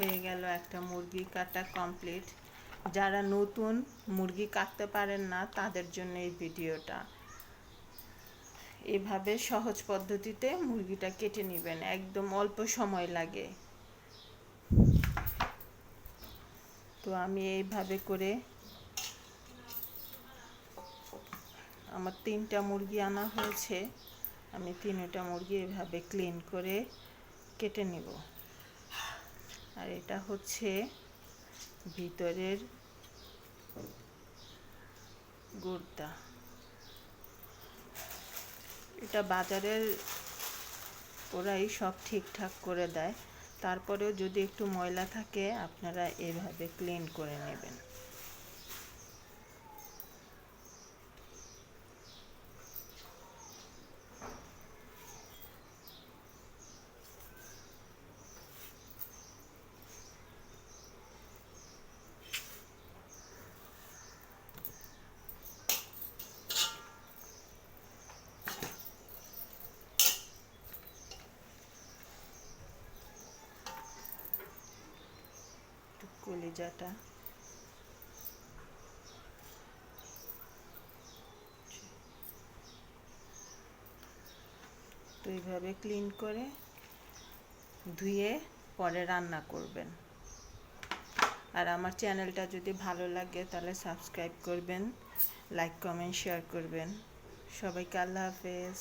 হয়ে গেল একটা মুরগি কাটা কমপ্লিট যারা নতুন মুরগি কাটতে পারেন না, তাদের জন্য এই ভিডিওটা। এভাবে সহজ পদ্ধতিতে মুরগিটা কেটে নেবেন, একদম অল্প সময় লাগে। তো আমি এইভাবে করে আমার তিনটা মুরগি আনা হয়েছে। আমি তিনটা মুরগি এভাবে ক্লিন করে কেটে নেব। আর এটা হচ্ছে ভিতরের গুড়টা। এটা বাজারের ওরাই সব ঠিকঠাক করে দেয়। তারপরেও যদি একটু ময়লা থাকে, আপনারা এভাবে ক্লিন করে নেবেন একটু কলিজাটা তো এইভাবে ক্লিন করে ধুয়ে পরে রান্না করবেন। আর আমার চ্যানেলটা যদি ভালো লাগে তাহলে সাবস্ক্রাইব করবেন লাইক কমেন্ট শেয়ার করবেন। সবাইকে আল্লাহ হাফেজ।